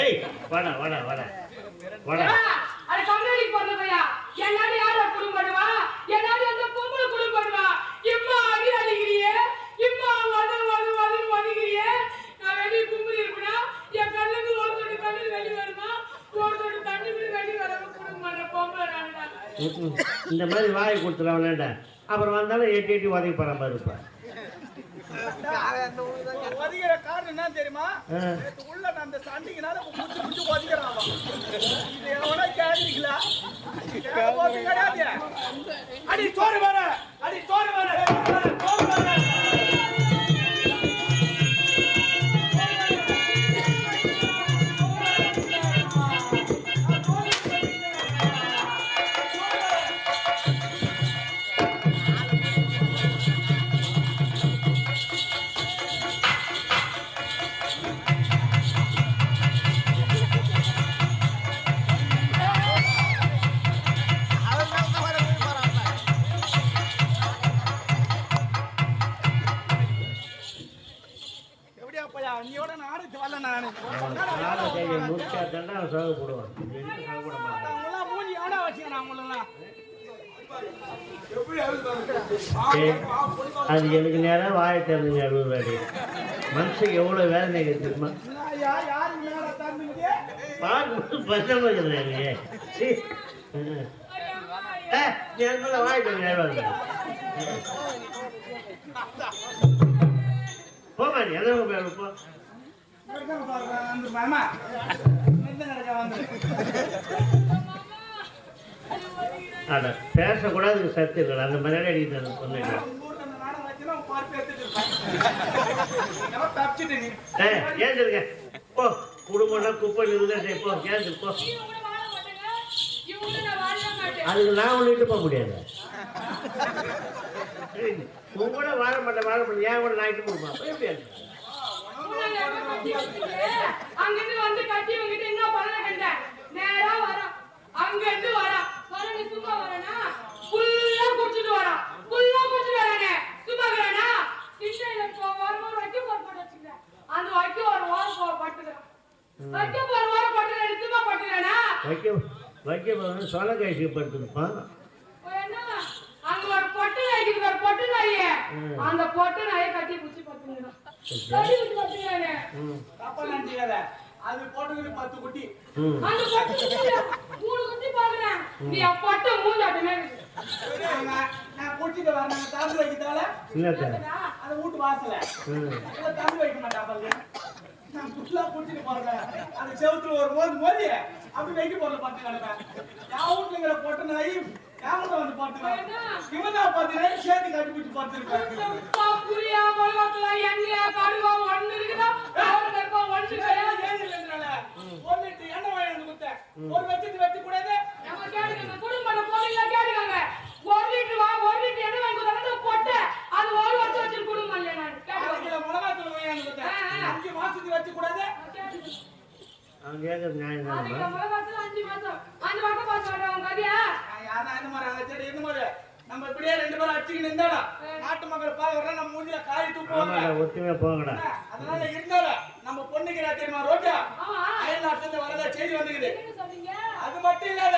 ஏய் வாடா வாடா வாடா. வாடா. அது கம்யூனிட்டி பண்ணவையா என்னால யார குடும்பம் பண்ணுவா? என்னால அந்த பொம்பளை குடும்பம் பண்ணுவா? இம்மா அடி அடிக்கிறியே? இம்மா வத வத வத வதிக்கிறியே நான் வெளிய கும்பி இருப்பனா என் கண்ணுக்கு ஒரு தொட்டு கண்ணு வெளிய வருமா? ஒரு தொட்டு தண்ணி விட்டு வெளிய வர குடும்பம் பண்ற பொம்பளை நான். இந்த மாதிரி வாய் கொடுத்துலாம் விளையாண்ட அப்புறம் வந்தாலும் எட்டி எட்டி உதவி ஒதுக்கிற காரணம் என்ன தெரியுமா? உள்ள நான் அந்த சண்டைக்குனால முச்சு முச்சு ஒதுக்கிறான் அவன். இது எவனா கேட்டீங்களா கிடையாது. அடி சோறு வர அடி சோறு வர முடிச்சா தானே அவன் சோக போடுவான் சோக போட மாட்டான் அவங்களாம் மூஞ்சி எவனா வச்சுக்கிறான் அவங்களெல்லாம். ஏய், அது எனக்கு நேரம் வாயை திறந்துங்க அறுபது வாடி மனுஷன் எவ்வளோ வேதனை நான் தம்பிங்க? பார்க்கும்போது பசங்க எனக்கு சீ. ம். ஏ, நீ அதுக்குள்ள வாய் திறந்து ஏழுவாங்க போமா நீ எதை போய் போ அட பேசக்கூடாது சத்து இல்லை அந்த மாதிரி அடிக்கிறது பொண்ணு ஊர்ல அந்த நாடகம் வச்சுன்னா உன் பார்த்து எடுத்துட்டு இருப்பேன். எவன் தப்பிச்சிட்டு நீ. ஏ ஏந்திருங்க. போ குடும்பம்னா குப்பை இருந்தா போ ஏந்திரு போ. அதுக்கு நான் ஒன்றுட்டு போக முடியாது. உன் கூட வாழ மாட்டேன் வாழ மாட்டேன். ஏன் கூட நான் இட்டு போடுமா எப்படி வைக்க வைக்க போகணும் சொல்ல கைசி படுத்துருப்பான் அங்க ஒரு பொட்டு நாய்க்கு ஒரு பொட்டு நாயே. அந்த பொட்டு நாயை கட்டி பிடிச்சி பத்துங்கிறான் அது போட்டுக்கிட்டு பத்து குட்டி. அந்த மூணு குட்டி பாக்குறேன். நீ என் பொட்டு மூஞ்சாட்டுமே நான் நான் குடிச்சிட்டு வரேன். நாங்க வைக்கிறதால அதை வீட்டு வாசல தம்பி வைக்க மாட்டான் பாருங்க. நான் புதுசா குடிச்சிட்டு போறேன் அது செவுத்துல ஒரு மோது மோதி அப்படி வைக்க போறல பார்த்து கிடப்பேன் என் வீட்டுல வீட்டுல வந்து பார்த்துக்கிறேன் இவன் பார்த்தீங்கன்னா சேர்த்து கட்டி பிடிச்சி பார்த்துருக்கேன் உப்பா, புளியா, மிளகாத்தூளா, எண்ணெயா, கடுகா, ஒண்ணு இருக்குதா? ஒரு கடுகா, ஒண்ணு கிடையாது. ஒரு வச்சுட்டு வச்சு கூடாது நம்ம கேட்டுக்கோங்க, குடும்பத்தை போறீங்களா கேட்டுக்கோங்க. ஒரு லிட்டர் வா, ஒரு லிட்டர் எண்ணெய் வாங்கி கொடுத்தாங்கன்னா நான் போட்டேன். அது ஒரு வருஷம் வச்சிருக்க குடும்பம் இல்லையா நான்? அரை கேட்டுக்கோங்க. கிலோ மிளகாத்தூள் வாங்கி கொடுத்தேன் அஞ்சு மாசத்துக்கு வச்சு கூடாது கேட்டுக்கோங்க. அவன் கேட்கறது நியாயம் அதுக்கு தானம்மா மிளகாத்தூள் அஞ்சு மாசம். அஞ்சு மாசம் பாத்து வரேன் உன் கதையா? யாரா இந்த மாதிரி அங்க சரி இந்த மாதிரி நம்ம இப்படியே ரெண்டு பேரும் அடிச்சுக்கிட்டு இருந்தாலும் நாட்டு மக்கள் பாக்குறோம் நம்ம மூஞ்சில காய் தூக்குவாங்க ஆமாடா ஒத்துமையா போங்கடா அதனால இருந்தாலும் நம்ம பொண்ணுக்கு தெரியுமா ரோஜா? ஆமா. அயல்நாட்டுல இருந்து வரதா செய்தி வந்துக்குது? அது மட்டும் இல்லாத